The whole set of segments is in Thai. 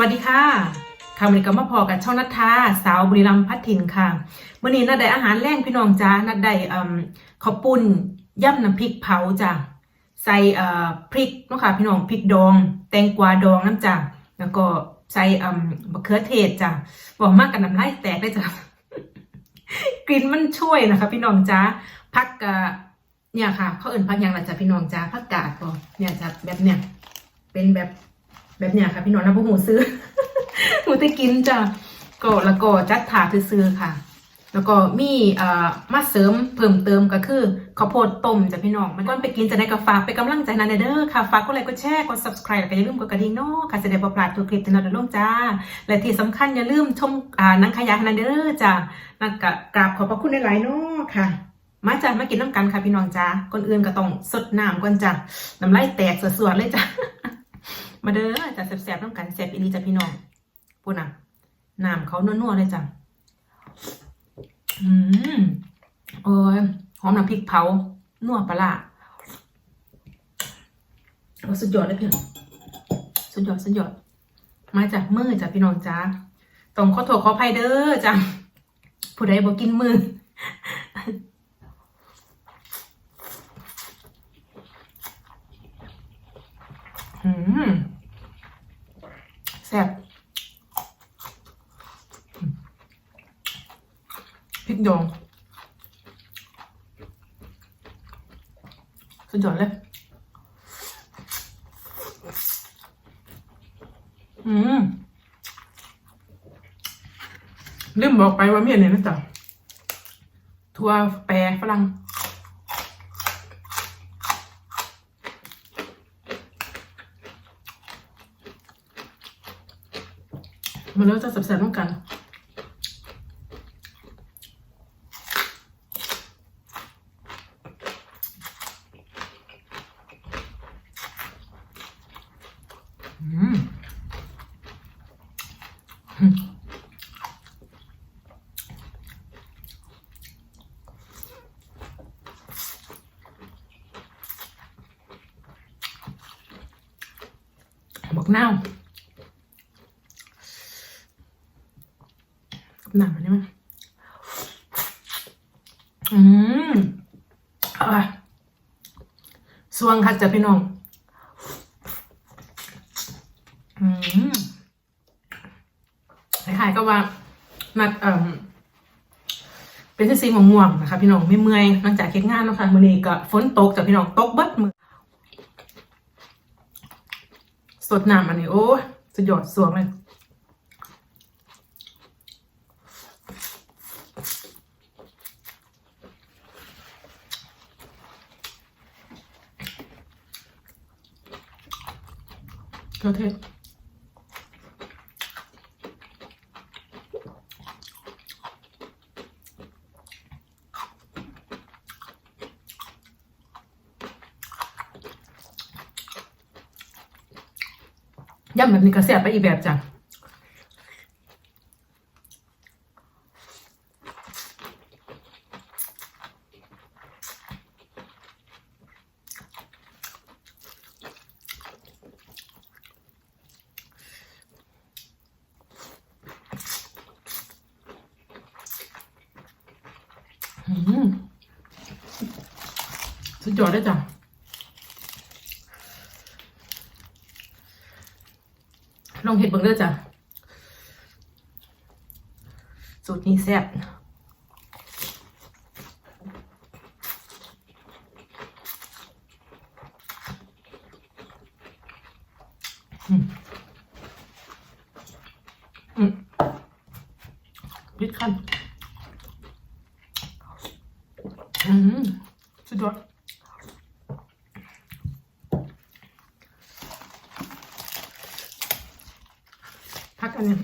วัสดีค่ะค่ะวันนี้ก็มาพอกับช่องนัทธาสาวบุรีรัมย์พัฒถิ่นค่ะวันนี้นัดได้อาหารแรงพี่น้องจ้านัดได้ข้าวปุ้นย่ำน้ำพริกเผาจ้ะใส่พริกเนาะค่ะพี่น้องพริกดอง แตงกวาดองน้ำจ้ะแล้วก็ใส่เอ่อมะเขือเทศจ้ะบอกมากกับน้ำลายแตกได้จ้ะกลิ่นมันช่วยนะคะ พี่น้องจ้าพักกะเนี่ยค่ะเขาเอื่นพักยังละจ้ะพี่น้องจ้าพักกาดก็เนี่ยจ้ะแบบเนี่ยเป็นแบบ แบบเนี่ยค่ะ พี่น้องนะพวกหมูซื้อหมูจะกินจ้ะก็แล้วก็จัดถาดซื้อค่ะ แล้วก็มีเอ่อมาเสริมเพิ่มเติมก็คือข้าวโพดต้มจ้ะพี่น้องมันก่อนไปกินจะได้ก็ฝากไปกำลังใจนะเด้อค่ะฝากกดไลค์กดแชร์กด subscribe แล้วก็อย่าลืมกดกระดิ่งเนาะค่ะจะได้บ่พลาดทุกคลิปที่เราได้ลงจ้า และที่สำคัญอย่าลืมชมอ่านังขยายนะเด้อจ้ะนักกะกราบขอบพระคุณหลายๆเนาะค่ะมาจ้ะมากินน้ำกันค่ะพี่น้องจ้าก่อนอื่นก็ต้องสดน้ำก่อนจ้ะน้ำลายแตกสวดๆเลยจ้ะ มาเด้อจ้ะแซ่บๆน้ำกันแซ่บอีหลีจ้ะพี่น้องพูดนะน้ำเขานัวๆเลยจ้ะอืมโอ้ยหอมน้ำพริกเผานัวปลาร้าโอ้สุดยอดเลยพี่น้องสุดยอดสุดยอดมาจากมือจ้ะพี่น้องจ้าต้องขอโทษขออภัยเด้อจ้ะผู้ใดบอกกินมือมแซ่บ พริกดองสุดยอดเลย อืมลืมบอกไปว่ามีอันนี้นะจ๊ะถั่วแปรฝรั่งมาแล้วจะแซ่บๆต้องกัน อืม บักนากับหนังมันนี่มั้ยอืมอะสวงค่ะจ้ะพี่น้อง อืมคล้ายๆก็ว่านัดเอ่อเป็นที่ซีของง่วงนะคะ พี่น้องไม่เมื่อยหลังจากเก็บงานนะคะมื้อนี้ก็ฝนตกจากพี่น้องตกเบิดมือ สดน้ำอันนี้ โอ้สุดยอดสวงเลยก็เทศ ย่ำแบบนี้ก็แซ่บไปอีกแบบจ้ะอืมสุดยอดเลยจ้ะ ลองเห็ดเบิ่งเด้อจ้ะ สูตรนี้แซ่บอืมอืมพิดขั้นอืมสุดยอด พัก อันนี้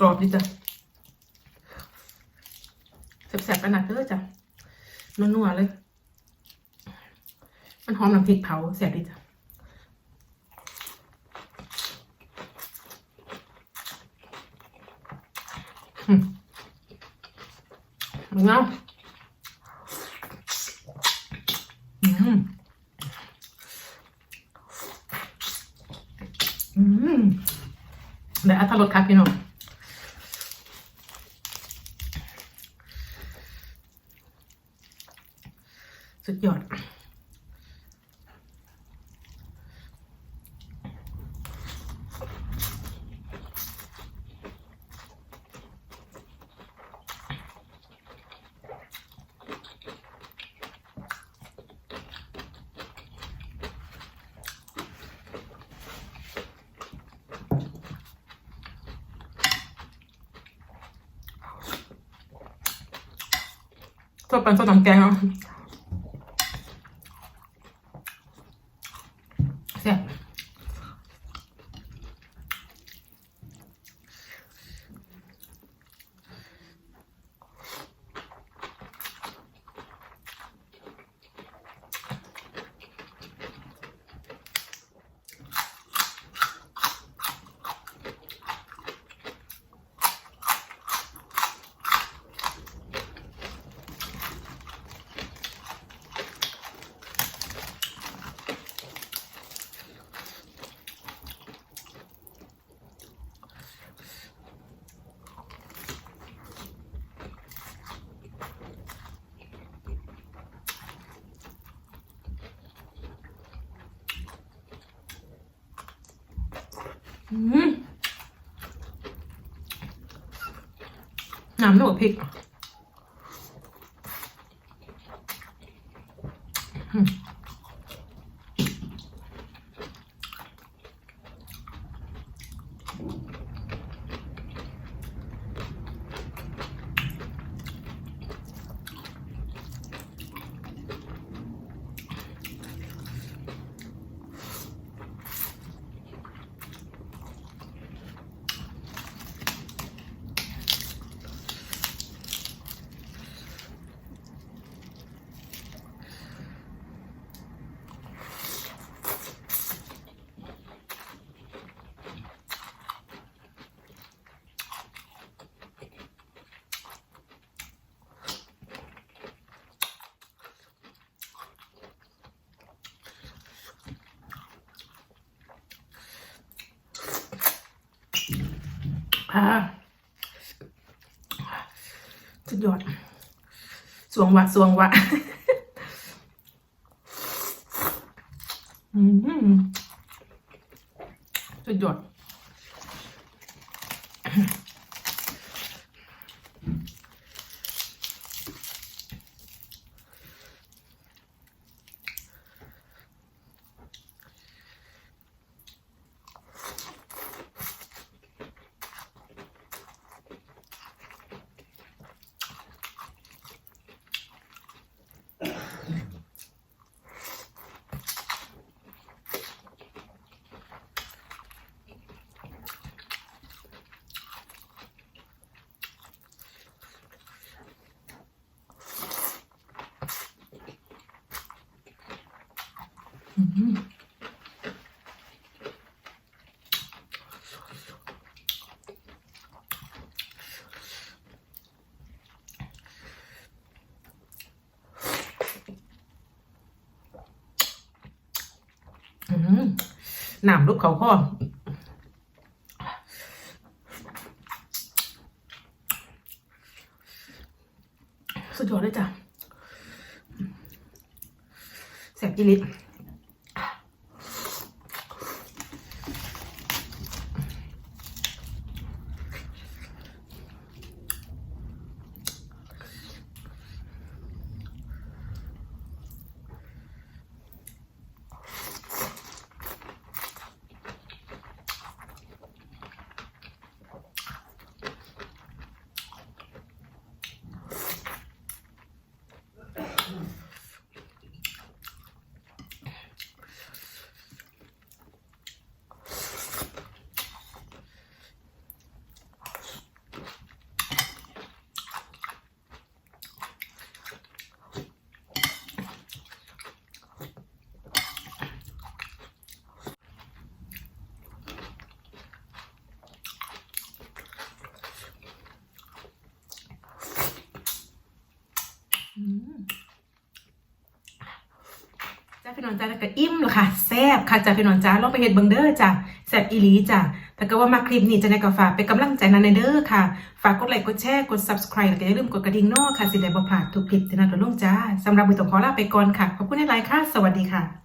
กรอบดีจ้ะแสบๆขนาดเด้อจ้ะนัวๆเลย มันหอมน้ำพริกเผาแสบดีจ้ะมึงเอาอืม อืมเดี๋ยวอัตรสครับพี่น้องสุดยอด ชอบเป็นส้มตำแกงเนาะแซ่บอืม น้ำลวกพริกอืม อ่าสุดยอดสวงวะสวงวะอืมสุดยอด นามลูกเขาพ่อสุดยอดเลยจ้ะแสบจิลิต จ้าพี่น้องจ้าแล้วก็อิ่มแล้วค่ะแซ่บค่ะจ้าพี่น้องจ้าลองไปเห็ดเบิงเด้อจ้าแซ่บอีหลีจ้าถ้าเกิดว่ามาคลิปนี้จะในก็ฝากเป็นกำลังใจนันในเด้อค่ะ ฝากกดไลค์กดแชร์กด subscribe แล้วก็อย่าลืมกดกระดิ่งนอค่ะสิได้บ่พลาดทุกคลิปที่นันลงจ้าสำหรับมือต้องขอลาไปก่อนค่ะขอบคุณหลายๆค่ะ สวัสดีค่ะ